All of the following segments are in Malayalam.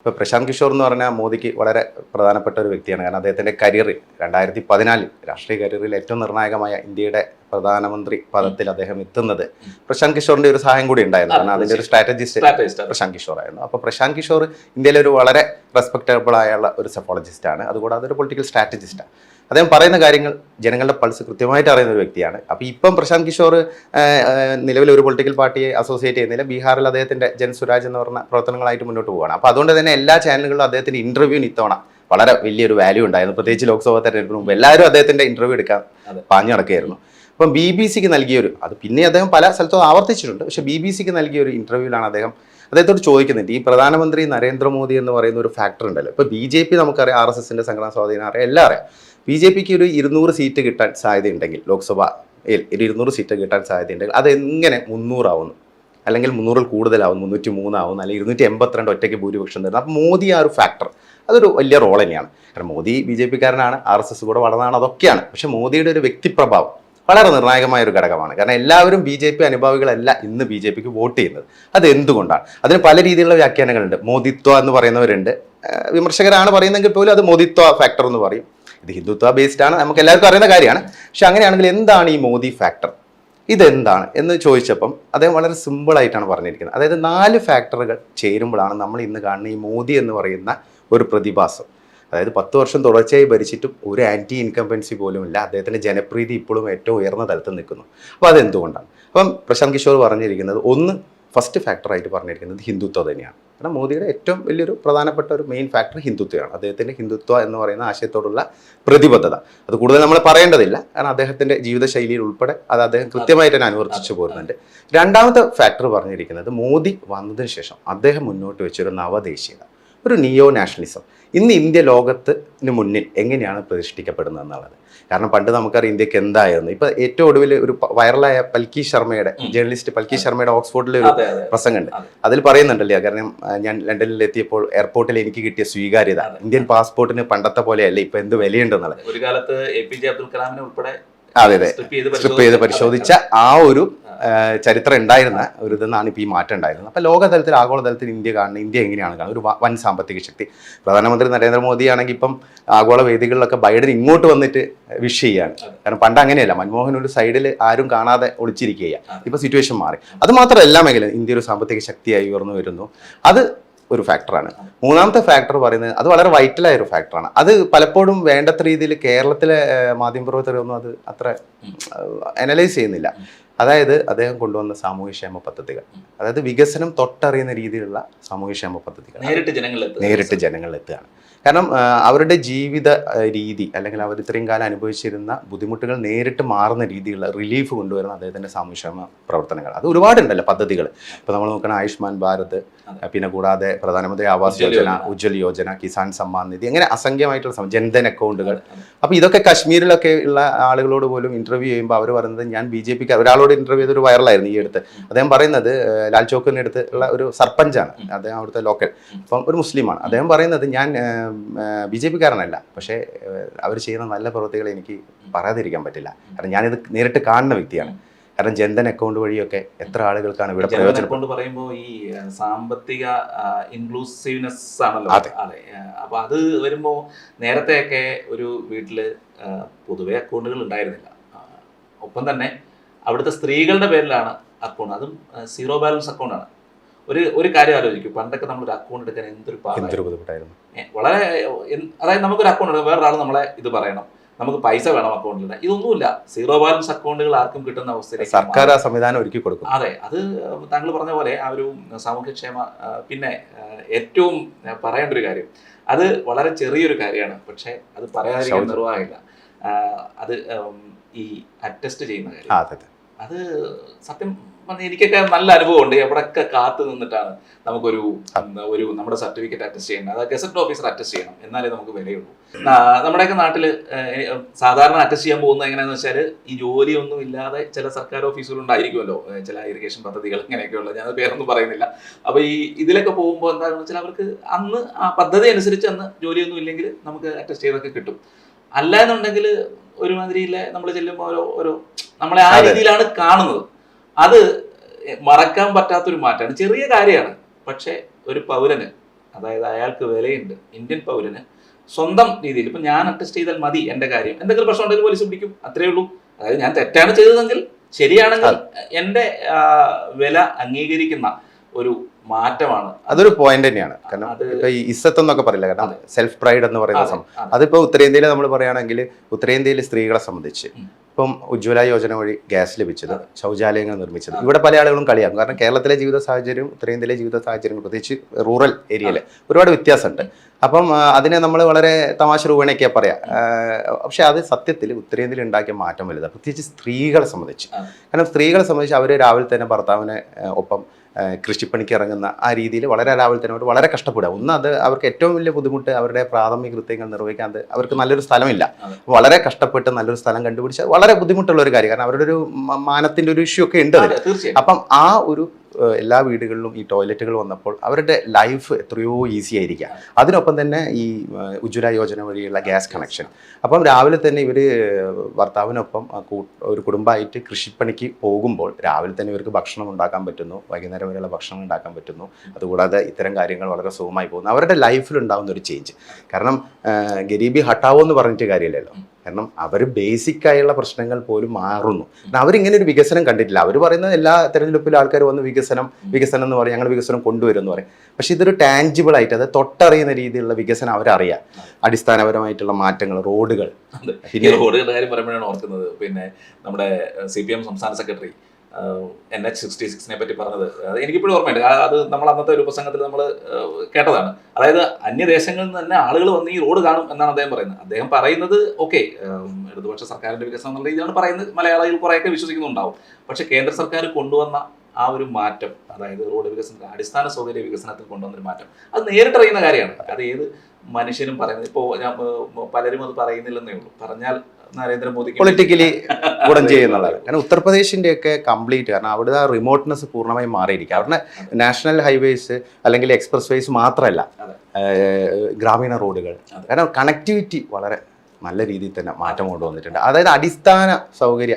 ഇപ്പോൾ പ്രശാന്ത് കിഷോർ എന്ന് പറഞ്ഞാൽ മോദിക്ക് വളരെ പ്രധാനപ്പെട്ട ഒരു വ്യക്തിയാണ്. കാരണം അദ്ദേഹത്തിന്റെ കരിയർ രണ്ടായിരത്തി പതിനാലിൽ രാഷ്ട്രീയ കരിയറിൽ ഏറ്റവും നിർണായകമായ ഇന്ത്യയുടെ പ്രധാനമന്ത്രി പദത്തിൽ അദ്ദേഹം എത്തുന്നത് പ്രശാന്ത് കിഷോറിന്റെ ഒരു സഹായം കൂടി ഉണ്ടായിരുന്നു. കാരണം അതിന്റെ ഒരു സ്ട്രാറ്റജിസ്റ്റ്. പ്രശാന്ത് കിഷോർ ആയിരുന്നു അപ്പോൾ പ്രശാന്ത് കിഷോർ ഇന്ത്യയിലെ ഒരു വളരെ റെസ്പെക്റ്റബിൾ ആയുള്ള ഒരു സഫോളജിസ്റ്റ് ആണ്. അതുകൂടാതെ ഒരു പൊളിറ്റിക്കൽ സ്ട്രാറ്റജിസ്റ്റാണ് അദ്ദേഹം പറയുന്ന കാര്യങ്ങൾ ജനങ്ങളുടെ പൾസ് കൃത്യമായിട്ട് അറിയുന്ന ഒരു വ്യക്തിയാണ്. അപ്പോൾ ഇപ്പം പ്രശാന്ത് കിഷോർ നിലവിൽ ഒരു പൊളിറ്റിക്കൽ പാർട്ടിയെ അസോസിയേറ്റ് ചെയ്യുന്നില്ല ബീഹാറിൽ അദ്ദേഹത്തിന്റെ ജൻ സുരാജ് എന്ന് പറഞ്ഞ പ്രവർത്തനങ്ങളായിട്ട് മുന്നോട്ട് പോവുകയാണ്. അപ്പോൾ അതുകൊണ്ട് തന്നെ എല്ലാ ചാനലുകളിലും അദ്ദേഹത്തിന്റെ ഇന്റർവ്യൂ ഇത്തവണ വളരെ വലിയൊരു വാല്യൂ ഉണ്ടായിരുന്നു. പ്രത്യേകിച്ച് ലോക്സഭാ തെരഞ്ഞെടുപ്പിന് മുമ്പ് എല്ലാവരും അദ്ദേഹത്തിന്റെ ഇന്റർവ്യൂ എടുക്കാൻ പാഞ്ഞു നടക്കുകയായിരുന്നു. അപ്പം ബി ബി സിക്ക് നൽകിയൊരു അത് പിന്നെ അദ്ദേഹം പല സ്ഥലത്തും ആവർത്തിച്ചിട്ടുണ്ട് പക്ഷേ ബി ബി സിക്ക് നൽകിയ ഒരു ഇന്റർവ്യൂവിലാണ് അദ്ദേഹം അദ്ദേഹത്തോട് ചോദിക്കുന്നുണ്ട്. ഈ പ്രധാനമന്ത്രി നരേന്ദ്രമോദി എന്ന് പറയുന്ന ഒരു ഫാക്ടർ ഉണ്ടല്ലോ. ഇപ്പോൾ ബി ജെ പി നമുക്കറിയാം ആർ എസ് എസിന്റെ സംഘടനാ സ്വാധീനം അറിയാം എല്ലാം അറിയാം. ബി ജെ പിക്ക് ഒരു ഇരുന്നൂറ് സീറ്റ് കിട്ടാൻ സാധ്യതയുണ്ടെങ്കിൽ ലോക്സഭ ഒരു ഇരുന്നൂറ് സീറ്റ് കിട്ടാൻ സാധ്യതയുണ്ടെങ്കിൽ അത് എങ്ങനെ മുന്നൂറാവുന്നു? അല്ലെങ്കിൽ മുന്നൂറിൽ കൂടുതലാവുന്നു മുന്നൂറ്റി മൂന്നാവുന്നു അല്ലെങ്കിൽ ഇരുന്നൂറ്റി എൺപത്തിരണ്ട് ഒറ്റയ്ക്ക് ഭൂരിപക്ഷം തരുന്നത് അപ്പോൾ മോദി ആ ഒരു ഫാക്ടർ അതൊരു വലിയ റോൾ തന്നെയാണ്. കാരണം മോദി ബി ജെ പിക്കാരനാണ് ആർ എസ് എസ് കൂടെ വളർന്നതാണ് അതൊക്കെയാണ്. പക്ഷേ മോദിയുടെ ഒരു വ്യക്തിപ്രഭാവം വളരെ നിർണായകമായ ഒരു ഘടകമാണ്. കാരണം എല്ലാവരും ബി ജെ പി അനുഭാവികളല്ല ഇന്ന് ബി ജെ പിക്ക് വോട്ട് ചെയ്യുന്നത്. അത് എന്തുകൊണ്ടാണ് അതിന് പല രീതിയിലുള്ള വ്യാഖ്യാനങ്ങളുണ്ട്. മോദിത്വ എന്ന് പറയുന്നവരുണ്ട്. വിമർശകരാണ് പറയുന്നതെങ്കിൽ പോലും അത് മോദിത്വ ഫാക്ടർ എന്ന് പറയും. ഇത് ഹിന്ദുത്വ ബേസ്ഡ് ആണ്. നമുക്ക് എല്ലാവർക്കും അറിയുന്ന കാര്യമാണ്. പക്ഷെ അങ്ങനെയാണെങ്കിൽ എന്താണ് ഈ മോദി ഫാക്ടർ ഇതെന്താണ്? എന്ന് ചോദിച്ചപ്പം അദ്ദേഹം വളരെ സിമ്പിളായിട്ടാണ് പറഞ്ഞിരിക്കുന്നത്. അതായത് നാല് ഫാക്ടറുകൾ ചേരുമ്പോഴാണ് നമ്മൾ ഇന്ന് കാണുന്ന ഈ മോദി എന്ന് പറയുന്ന ഒരു പ്രതിഭാസം. അതായത് പത്ത് വർഷം തുടർച്ചയായി ഭരിച്ചിട്ടും ഒരു ആന്റി ഇൻകംബൻസി പോലും ഇല്ല. അദ്ദേഹത്തിന്റെ ജനപ്രീതി ഇപ്പോഴും ഏറ്റവും ഉയർന്ന തലത്തിൽ നിൽക്കുന്നു. അപ്പോൾ അതെന്തുകൊണ്ടാണ്? അപ്പം പ്രശാന്ത് കിഷോർ പറഞ്ഞിരിക്കുന്നത് ഒന്ന് ഫസ്റ്റ് ഫാക്ടറായിട്ട് പറഞ്ഞിരിക്കുന്നത് ഹിന്ദുത്വ തന്നെയാണ്. കാരണം മോദിയുടെ ഏറ്റവും വലിയൊരു പ്രധാനപ്പെട്ട ഒരു മെയിൻ ഫാക്ടർ ഹിന്ദുത്വമാണ്. അദ്ദേഹത്തിന്റെ ഹിന്ദുത്വ എന്ന് പറയുന്ന ആശയത്തോടുള്ള പ്രതിബദ്ധത. അത് കൂടുതൽ നമ്മൾ പറയേണ്ടതില്ല. കാരണം അദ്ദേഹത്തിന്റെ ജീവിതശൈലിയിൽ ഉൾപ്പെടെ അത് അദ്ദേഹം കൃത്യമായിട്ട് തന്നെ അനുവർത്തിച്ചു പോരുന്നുണ്ട്. രണ്ടാമത്തെ ഫാക്ടർ പറഞ്ഞിരിക്കുന്നത് മോദി വന്നതിന് ശേഷം അദ്ദേഹം മുന്നോട്ട് വെച്ചൊരു നവദേശീയത. ഒരു നിയോ നാഷണലിസം ഇന്ന് ഇന്ത്യ ലോകത്തിന് മുന്നിൽ എങ്ങനെയാണ് പ്രതിഷ്ഠിക്കപ്പെടുന്നത് എന്നുള്ളത്? കാരണം പണ്ട് നമുക്കറിയാം ഇന്ത്യയ്ക്ക് എന്തായിരുന്നു? ഇപ്പൊ ഏറ്റവും ഒടുവിൽ ഒരു വൈറലായ പൽക്കി ശർമ്മയുടെ ജേർണലിസ്റ്റ് പൽക്കി ശർമ്മയുടെ ഓക്സ്ഫോർഡിലെ ഒരു പ്രസംഗമുണ്ട്. അതിൽ പറയുന്നുണ്ടല്ലോ? കാരണം ഞാൻ ലണ്ടനിൽ എത്തിയപ്പോൾ എയർപോർട്ടിൽ എനിക്ക് കിട്ടിയ സ്വീകാര്യത. ഇന്ത്യൻ പാസ്പോർട്ടിന് പണ്ടത്തെ പോലെയല്ല ഇപ്പൊ എന്ത് വിലയുണ്ടെന്നുള്ളത്. ഒരു കാലത്ത് എ പി ജെ അബ്ദുൽ കലാമിനെ ഉൾപ്പെടെ അതെ അതെ. സ്ട്രിപ്പ് ചെയ്ത് പരിശോധിച്ച ആ ഒരു ചരിത്രം ഉണ്ടായിരുന്ന ഒരു ഇതെന്നാണ് ഇപ്പോൾ ഈ മാറ്റം ഉണ്ടായിരുന്നത്. അപ്പോൾ ലോകതലത്തിൽ ആഗോളതലത്തിൽ ഇന്ത്യ കാണുന്നത് ഇന്ത്യ എങ്ങനെയാണ് കാണുന്നത്? ഒരു വൻ സാമ്പത്തിക ശക്തി. പ്രധാനമന്ത്രി നരേന്ദ്രമോദി ആണെങ്കിൽ ഇപ്പം ആഗോള വേദികളിലൊക്കെ ബൈഡൻ ഇങ്ങോട്ട് വന്നിട്ട് വിഷ് ചെയ്യാണ് കാരണം പണ്ട് അങ്ങനെയല്ല. മൻമോഹൻ ഒരു സൈഡിൽ ആരും കാണാതെ ഒളിച്ചിരിക്കുകയാണ് ഇപ്പോൾ സിറ്റുവേഷൻ മാറി. അത് മാത്രമല്ല മേഖല ഇന്ത്യ ഒരു സാമ്പത്തിക ശക്തിയായി ഉയർന്നു വരുന്നു. അത് ഒരു ഫാക്ടറാണ് മൂന്നാമത്തെ ഫാക്ടർ പറയുന്നത് അത് വളരെ വൈറ്റലായ ഒരു ഫാക്ടറാണ് അത് പലപ്പോഴും വേണ്ടത്ര രീതിയിൽ കേരളത്തിലെ മാധ്യമ മാധ്യമപ്രവർത്തകരൊന്നും അത് അത്ര അനലൈസ് ചെയ്യുന്നില്ല. അതായത് അദ്ദേഹം കൊണ്ടുവന്ന സാമൂഹ്യക്ഷേമ പദ്ധതികൾ. അതായത് വികസനം തൊട്ടറിയുന്ന രീതിയിലുള്ള സാമൂഹ്യക്ഷേമ പദ്ധതികൾ. നേരിട്ട് ജനങ്ങളിൽ നേരിട്ട് ജനങ്ങളിലെത്തുകയാണ് കാരണം അവരുടെ ജീവിത രീതി അല്ലെങ്കിൽ അവർ ഇത്രയും കാലം അനുഭവിച്ചിരുന്ന ബുദ്ധിമുട്ടുകൾ നേരിട്ട് മാറുന്ന രീതിയിലുള്ള റിലീഫ് കൊണ്ടുവരുന്ന അദ്ദേഹത്തിന്റെ സാമൂഹ്യക്ഷേമ പ്രവർത്തനങ്ങൾ. അത് ഒരുപാടുണ്ടല്ലോ പദ്ധതികൾ. ഇപ്പോൾ നമ്മൾ നോക്കണം ആയുഷ്മാൻ ഭാരത് പിന്നെ കൂടാതെ പ്രധാനമന്ത്രി ആവാസ് യോജന ഉജ്ജൽ ഉജ്ജ്വൽ യോജന കിസാൻ സമ്മാൻ നിധി അങ്ങനെ അസംഖ്യമായിട്ടുള്ള ജൻധൻ അക്കൗണ്ടുകൾ. അപ്പോൾ ഇതൊക്കെ കശ്മീരിലൊക്കെ ഉള്ള ആളുകളോട് പോലും ഇന്റർവ്യൂ ചെയ്യുമ്പോൾ അവർ പറയുന്നത് ഞാൻ ബി ജെ പിക്ക് ഒരാളോട് ഇന്റർവ്യൂ ചെയ്തൊരു വൈറലായിരുന്നു ഈ അടുത്ത്. അദ്ദേഹം പറയുന്നത് ലാൽ ചോക്കിന്റെ അടുത്ത് ഉള്ള ഒരു സർപ്പഞ്ചാണ് അദ്ദേഹം അവിടുത്തെ ലോക്കൽ അപ്പം ഒരു മുസ്ലിമാണ്. അദ്ദേഹം പറയുന്നത് ഞാൻ ബി ജെ പിക്കാരനല്ല. പക്ഷേ അവർ ചെയ്യുന്ന നല്ല പ്രവൃത്തികൾ എനിക്ക് പറയാതിരിക്കാൻ പറ്റില്ല. കാരണം ഞാനിത് നേരിട്ട് കാണുന്ന വ്യക്തിയാണ്. കാരണം ജൻധൻ അക്കൗണ്ട് വഴിയൊക്കെ എത്ര ആളുകൾക്കാണ് ഇവിടെ പ്രയോജനം? പറയുമ്പോൾ ഈ സാമ്പത്തിക ഇൻക്ലൂസീവ്നെസ് ആണല്ലോ. അതെ. അപ്പൊ അത് വരുമ്പോ നേരത്തെയൊക്കെ ഒരു വീട്ടിൽ പൊതുവെ അക്കൗണ്ടുകൾ ഉണ്ടായിരുന്നില്ല. ഒപ്പം തന്നെ അവിടുത്തെ സ്ത്രീകളുടെ പേരിലാണ് അക്കൗണ്ട് അതും സീറോ ബാലൻസ് അക്കൗണ്ടാണ് ഒരു ഒരു കാര്യം ആലോചിക്കും. പണ്ടൊക്കെ നമ്മൾ ഒരു അക്കൗണ്ട് എടുക്കാൻ എന്തൊരു പാടായിരുന്നു. വളരെ അതായത് നമുക്കൊരു അക്കൗണ്ട് വേറൊരാൾ നമ്മളെ ഇത് പറയണം. നമുക്ക് പൈസ വേണം അക്കൗണ്ടിൽ ഇതൊന്നുമില്ല. സീറോ ബാലൻസ് അക്കൗണ്ടുകൾ ആർക്കും കിട്ടുന്ന അവസ്ഥയിൽ സർക്കാർ ആ സംവിധാനം ഒരുക്കി കൊടുക്കും. അതെ. അത് താങ്കൾ പറഞ്ഞ പോലെ ആ ഒരു സാമൂഹ്യക്ഷേമ പിന്നെ ഏറ്റവും പറയേണ്ട ഒരു കാര്യം അത് വളരെ ചെറിയൊരു കാര്യമാണ്. പക്ഷെ അത് പറയാതിരിക്കാൻ. നിർവാഹമില്ല. അത് ഈ അറ്റസ്റ്റ് ചെയ്യുന്ന കാര്യം. അതെ സത്യം പറഞ്ഞ എനിക്കൊക്കെ നല്ല അനുഭവമുണ്ട്. എവിടെയൊക്കെ കാത്തു നിന്നിട്ടാണ് നമുക്കൊരു ഒരു നമ്മുടെ സർട്ടിഫിക്കറ്റ് അറ്റസ്റ്റ് ചെയ്യണം അത് ഗസറ്റ് ഓഫീസർ അറ്റസ്റ്റ് ചെയ്യണം. എന്നാലേ നമുക്ക് വിലയുള്ളൂ. നമ്മുടെയൊക്കെ നാട്ടിൽ സാധാരണ അറ്റസ്റ്റ് ചെയ്യാൻ പോകുന്നത് എങ്ങനെയാന്ന് വെച്ചാൽ ഈ ജോലിയൊന്നും ഇല്ലാതെ ചില സർക്കാർ ഓഫീസുകളുണ്ടായിരിക്കുമല്ലോ ചില ഇറിഗേഷൻ പദ്ധതികൾ ഇങ്ങനെയൊക്കെയുള്ള ഞാൻ പേരൊന്നും പറയുന്നില്ല. അപ്പൊ ഈ ഇതിലൊക്കെ പോകുമ്പോൾ എന്താണെന്ന് വെച്ചാൽ അവർക്ക് അന്ന് ആ പദ്ധതി അനുസരിച്ച് അന്ന് ജോലിയൊന്നും ഇല്ലെങ്കിൽ നമുക്ക് അറ്റസ്റ്റ് ചെയ്തൊക്കെ കിട്ടും. അല്ല എന്നുണ്ടെങ്കിൽ ഒരുമാതിരിയില്ല നമ്മൾ ചെല്ലുമ്പോൾ ഓരോ ഓരോ നമ്മളെ ആ രീതിയിലാണ് കാണുന്നത്. അത് മറക്കാൻ പറ്റാത്തൊരു മാറ്റമാണ് ചെറിയ കാര്യമാണ്. പക്ഷേ ഒരു പൗരന് അതായത് അയാൾക്ക് വിലയുണ്ട് ഇന്ത്യൻ പൗരന് സ്വന്തം രീതിയിൽ ഇപ്പൊ ഞാൻ അറ്റസ്റ്റ് ചെയ്താൽ മതി എന്റെ കാര്യം. എന്തെങ്കിലും പ്രശ്നം ഉണ്ടെങ്കിൽ പോലീസ് പിടിക്കും. അത്രേ ഉള്ളൂ. അതായത് ഞാൻ തെറ്റാണ് ചെയ്തതെങ്കിൽ ശരിയാണെങ്കിൽ എന്റെ വില അംഗീകരിക്കുന്ന ഒരു മാറ്റമാണ്. അതൊരു പോയിന്റ് തന്നെയാണ്. കാരണം ഇപ്പൊ ഈ എന്നൊക്കെ പറയില്ല കാരണം സെൽഫ് പ്രൈഡ് എന്ന് പറയുന്ന സമയം സംഭവം അതെ. അതിപ്പോ ഉത്തരേന്ത്യയിൽ നമ്മൾ പറയുകയാണെങ്കിൽ ഉത്തരേന്ത്യയിലെ സ്ത്രീകളെ സംബന്ധിച്ച്. ഇപ്പം ഉജ്ജ്വല യോജന വഴി ഗ്യാസ് ലഭിച്ചത്. ശൗചാലയങ്ങൾ നിർമ്മിച്ചത്. ഇവിടെ പല ആളുകളും കളിയാക്കും. കാരണം കേരളത്തിലെ ജീവിത സാഹചര്യം ഉത്തരേന്ത്യയിലെ ജീവിത സാഹചര്യം പ്രത്യേകിച്ച് റൂറൽ ഏരിയയിൽ ഒരുപാട് വ്യത്യാസമുണ്ട്. അപ്പം അതിനെ നമ്മൾ വളരെ തമാശ രൂപേണയൊക്കെയാ പറയാം. പക്ഷെ അത് സത്യത്തിൽ ഉത്തരേന്ത്യയിൽ ഉണ്ടാക്കിയ മാറ്റം വലുതാണ് പ്രത്യേകിച്ച് സ്ത്രീകളെ സംബന്ധിച്ച്. കാരണം സ്ത്രീകളെ സംബന്ധിച്ച് അവർ രാവിലെ തന്നെ ഭർത്താവിനെ ഒപ്പം കൃഷിപ്പണിക്ക് ഇറങ്ങുന്ന ആ രീതിയിൽ വളരെ രാവിലെ തന്നെ അവർ വളരെ കഷ്ടപ്പെടുക. ഒന്ന് അത് അവർക്ക് ഏറ്റവും വലിയ ബുദ്ധിമുട്ട് അവരുടെ പ്രാഥമിക കൃത്യങ്ങൾ നിർവഹിക്കാൻ അവർക്ക് നല്ലൊരു സ്ഥലമില്ല. വളരെ കഷ്ടപ്പെട്ട് നല്ലൊരു സ്ഥലം കണ്ടുപിടിച്ച് വളരെ ബുദ്ധിമുട്ടുള്ള ഒരു കാര്യം കാരണം അവരുടെ ഒരു മാനത്തിന്റെ ഒരു ഇഷ്യൂ ഒക്കെ ഉണ്ട് അതിൽ അപ്പം ആ ഒരു എല്ലാ വീടുകളിലും ഈ ടോയ്ലറ്റുകൾ വന്നപ്പോൾ അവരുടെ ലൈഫ് എത്രയോ ഈസി ആയിരിക്കാം. അതിനൊപ്പം തന്നെ ഈ ഉജ്വല യോജന വഴിയുള്ള ഗ്യാസ് കണക്ഷൻ. അപ്പം രാവിലെ തന്നെ ഇവർ ഭർത്താവിനൊപ്പം ഒരു കുടുംബമായിട്ട് കൃഷിപ്പണിക്ക് പോകുമ്പോൾ രാവിലെ തന്നെ ഇവർക്ക് ഭക്ഷണം ഉണ്ടാക്കാൻ പറ്റുന്നു വൈകുന്നേരം വരെയുള്ള ഭക്ഷണം ഉണ്ടാക്കാൻ പറ്റുന്നു. അതുകൂടാതെ ഇത്തരം കാര്യങ്ങൾ വളരെ സുഖമായി പോകുന്നു. അവരുടെ ലൈഫിൽ ഉണ്ടാകുന്ന ഒരു ചേഞ്ച് കാരണം ഗരീബി ഹട്ടാവോ എന്ന് പറഞ്ഞിട്ട് കാര്യമില്ലല്ലോ. കാരണം അവർ ബേസിക് ആയുള്ള പ്രശ്നങ്ങൾ പോലും മാറുന്നു. അവരിങ്ങനെ ഒരു വികസനം കണ്ടിട്ടില്ല. അവർ പറയുന്നത് എല്ലാ തെരഞ്ഞെടുപ്പിലും ആൾക്കാർ വന്ന് വികസനം വികസനം എന്ന് പറയും ഞങ്ങൾ വികസനം കൊണ്ടുവരും എന്ന് പറയും. പക്ഷേ ഇതൊരു ടാൻജിബിൾ ആയിട്ട് അത് തൊട്ടറിയുന്ന രീതിയിലുള്ള വികസനം അവരറിയാം. അടിസ്ഥാനപരമായിട്ടുള്ള മാറ്റങ്ങൾ റോഡുകൾ. പിന്നെ റോഡുകളുടെ കാര്യം പറയുമ്പോഴാണ് ഓർക്കുന്നത്. പിന്നെ നമ്മുടെ സി പി എം സംസ്ഥാന സെക്രട്ടറി എൻ എച്ച് സിക്സ്റ്റി സിക്സിനെ പറ്റി പറഞ്ഞത്. അത് എനിക്കിപ്പോഴും ഓർമ്മയുണ്ട്. അത് നമ്മൾ അന്നത്തെ ഒരു പ്രസംഗത്തിൽ നമ്മൾ കേട്ടതാണ്. അതായത് അന്യദേശങ്ങളിൽ നിന്ന് തന്നെ ആളുകൾ വന്ന് ഈ റോഡ് കാണും എന്നാണ് അദ്ദേഹം പറയുന്നത്. അദ്ദേഹം പറയുന്നത് ഓക്കെ ഇടതുപക്ഷ സർക്കാരിന്റെ വികസനം എന്നുള്ള രീതിയിലാണ് പറയുന്നത്. മലയാളികൾ കുറേയൊക്കെ വിശ്വസിക്കുന്നുണ്ടാവും. പക്ഷെ കേന്ദ്ര സർക്കാർ കൊണ്ടുവന്ന ആ ഒരു മാറ്റം അതായത് റോഡ് വികസനത്തിൽ അടിസ്ഥാന സൗകര്യ വികസനത്തിൽ കൊണ്ടുവന്നൊരു മാറ്റം അത് നേരിട്ടറിയുന്ന കാര്യമാണ്. അത് ഏത് മനുഷ്യനും പറയുന്നത്. ഇപ്പോൾ ഞാൻ പലരും അത് പറയുന്നില്ലെന്നേ ഉള്ളൂ. പറഞ്ഞാൽ നരേന്ദ്രമോദിക്ക് പൊളിറ്റിക്കലി ഗുണം ചെയ്യുന്നുള്ളത്. കാരണം ഉത്തർപ്രദേശിന്റെ ഒക്കെ കംപ്ലീറ്റ് കാരണം അവിടെ ആ റിമോട്ട്നെസ് പൂർണമായും മാറിയിരിക്കും. അവിടെ നാഷണൽ ഹൈവേസ് അല്ലെങ്കിൽ എക്സ്പ്രസ് വേസ് മാത്രമല്ല ഗ്രാമീണ റോഡുകൾ. കാരണം കണക്ടിവിറ്റി വളരെ നല്ല രീതിയിൽ തന്നെ മാറ്റം കൊണ്ടുവന്നിട്ടുണ്ട്. അതായത് അടിസ്ഥാന സൗകര്യ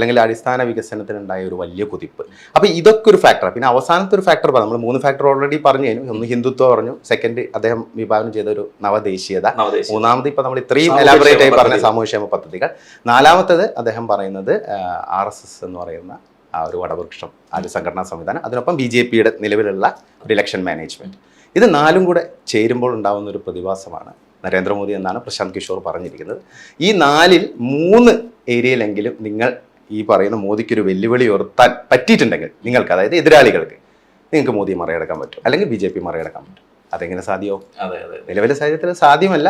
അല്ലെങ്കിൽ അടിസ്ഥാന വികസനത്തിനുണ്ടായ ഒരു വലിയ കുതിപ്പ്. അപ്പോൾ ഇതൊക്കെ ഒരു ഫാക്ടറാണ് പിന്നെ അവസാനത്തെ ഒരു ഫാക്ടർ നമ്മൾ മൂന്ന് ഫാക്ടർ ഓൾറെഡി പറഞ്ഞു. കഴിഞ്ഞു ഒന്ന് ഹിന്ദുത്വം പറഞ്ഞു. സെക്കൻഡ് അദ്ദേഹം വിഭാവനം ചെയ്ത ഒരു നവദേശീയത. നവദേശീയ മൂന്നാമത് ഇപ്പൊ നമ്മൾ ഇത്രയും എലാബറേറ്റ് ആയി പറഞ്ഞ. സാമൂഹ്യക്ഷേമ പദ്ധതികൾ. നാലാമത്തത് അദ്ദേഹം പറയുന്നത് ആർ എസ് എസ് എന്ന് പറയുന്ന ആ ഒരു വടവൃക്ഷം ആ ഒരു സംഘടനാ സംവിധാനം. അതിനൊപ്പം ബി ജെ പിയുടെ നിലവിലുള്ള ഒരു ഇലക്ഷൻ മാനേജ്മെന്റ് ഇത് നാലും കൂടെ ചേരുമ്പോൾ ഉണ്ടാകുന്ന ഒരു പ്രതിഭാസമാണ് നരേന്ദ്രമോദി എന്നാണ് പ്രശാന്ത് കിഷോർ പറഞ്ഞിരിക്കുന്നത്. ഈ നാലിൽ മൂന്ന് ഏരിയയിലെങ്കിലും നിങ്ങൾ ഈ പറയുന്ന മോദിക്കൊരു വെല്ലുവിളി ഉയർത്താൻ പറ്റിയിട്ടുണ്ടെങ്കിൽ നിങ്ങൾക്ക് അതായത് എതിരാളികൾക്ക് നിങ്ങൾക്ക് മോദിയെ മറികടക്കാൻ പറ്റും. അല്ലെങ്കിൽ ബി ജെ പി മറികടക്കാൻ പറ്റും. അതെങ്ങനെ സാധ്യമാവും അതെ അതെ. നിലവിലെ സാഹചര്യത്തിൽ സാധ്യമല്ല.